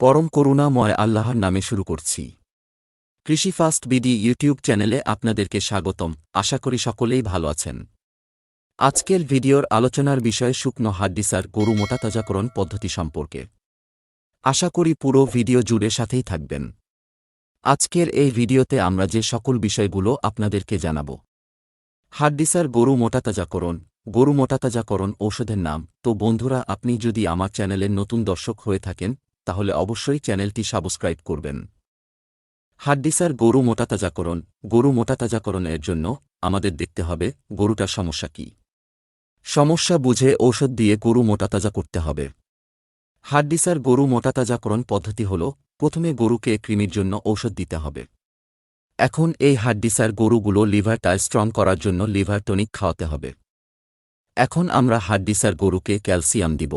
পরম করুণাময় আল্লাহর নামে শুরু করছি। কৃষি ফাস্ট বিডি ইউটিউব চ্যানেলে আপনাদেরকে স্বাগতম। আশা করি সকলেই ভালো আছেন। আজকের ভিডিওর আলোচনার বিষয়ে শুকনো হাড্ডিসার গরু মোটাতাজাকরণ পদ্ধতি সম্পর্কে। আশা করি পুরো ভিডিও জুড়ে সাথেই থাকবেন। আজকের এই ভিডিওতে আমরা যে সকল বিষয়গুলো আপনাদেরকে জানাব। হাড্ডিসার গরু মোটাতাজাকরণ গরু মোটাতাজাকরণ ঔষধের নাম। তো বন্ধুরা, আপনি যদি আমার চ্যানেলের নতুন দর্শক হয়ে থাকেন তাহলে অবশ্যই চ্যানেলটি সাবস্ক্রাইব করবেন। হাড্ডিসার গরু মোটাতাজাকরণ। গরু মোটাতাজাকরণের জন্য আমাদের দেখতে হবে গরুটার সমস্যা কি? সমস্যা বুঝে ঔষধ দিয়ে গরু মোটাতাজা করতে হবে। হাড্ডিসার গরু মোটাতাজাকরণ পদ্ধতি হল, প্রথমে গরুকে কৃমির জন্য ঔষধ দিতে হবে। এখন এই হাড্ডিসার গরুগুলো লিভারটা স্ট্রং করার জন্য লিভার টনিক খাওয়াতে হবে। এখন আমরা হাড্ডিসার গরুকে ক্যালসিয়াম দিব।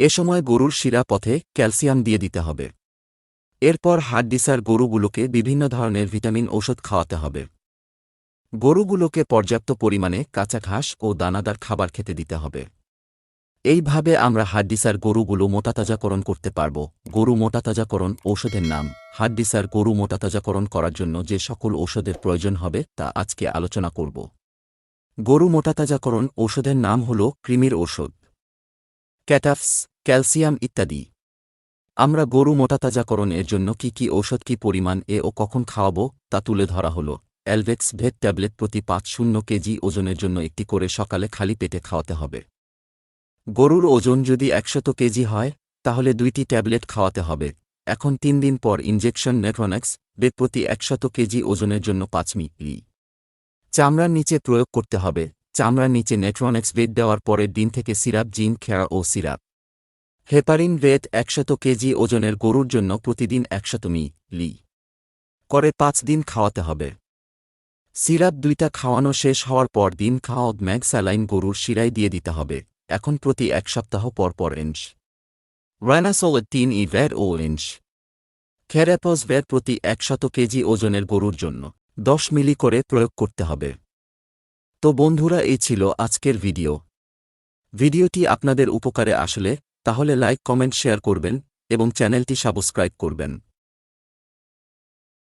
এ সময় গরুর শিরা পথে ক্যালসিয়াম দিয়ে দিতে হবে। এরপর হাড্ডিসার গরুগুলোকে বিভিন্ন ধরনের ভিটামিন ওষুধ খাওয়াতে হবে। গরুগুলোকে পর্যাপ্ত পরিমাণে কাঁচা ঘাস ও দানাদার খাবার খেতে দিতে হবে। এইভাবে আমরা হাড্ডিসার গরুগুলো মোটাতাজাকরণ করতে পারব। গরু মোটাতাজাকরণ ঔষধের নাম। হাড্ডিসার গরু মোটাতাজাকরণ করার জন্য যে সকল ঔষধের প্রয়োজন হবে তা আজকে আলোচনা করব। গরু মোটাতাজাকরণ ঔষধের নাম হল কৃমির ঔষধ। ক্যাটাফস ক্যালসিয়াম ইত্যাদি। আমরা গরু মোটাতাজাকরণের জন্য কি কি ঔষধ কি পরিমাণ এ ও কখন খাওয়াব তা তুলে ধরা হল। অ্যালভেক্স ভেট ট্যাবলেট প্রতি পাঁচ শূন্য কেজি ওজনের জন্য একটি করে সকালে খালি পেটে খাওয়াতে হবে। গরুর ওজন যদি একশত কেজি হয়, তাহলে দুইটি ট্যাবলেট খাওয়াতে হবে। এখন তিন দিন পর ইনজেকশন নেট্রোনেক্স বেদ প্রতি একশত কেজি ওজনের জন্য পাঁচ মিলি। চামড়ার নিচে প্রয়োগ করতে হবে। চামড়ার নিচে নেট্রোনেক্স বেদ দেওয়ার পরের দিন থেকে সিরাপ জিন খেয়া ও সিরাপ। হেপারিন ভেট একশত কেজি ওজনের গরুর জন্য প্রতিদিন একশত মিলি করে পাঁচ দিন খাওয়াতে হবে। সিরাপ দুইটা খাওয়ানো শেষ হওয়ার পর দিন খাওয়া ম্যাগ স্যালাইন গরুর শিরায় দিয়ে দিতে হবে, এখন প্রতি এক সপ্তাহ পর পর ইঞ্চ। রায়নাসোলের তিন ই ভ্যার ও ইঞ্চ। খেরাপস ভ্যার প্রতি একশত কেজি ওজনের গরুর জন্য দশ মিলি করে প্রয়োগ করতে হবে। তো বন্ধুরা, এই ছিল আজকের ভিডিও। ভিডিওটি আপনাদের উপকারে আসলে তাহলে লাইক কমেন্ট শেয়ার করবেন এবং চ্যানেলটি সাবস্ক্রাইব করবেন।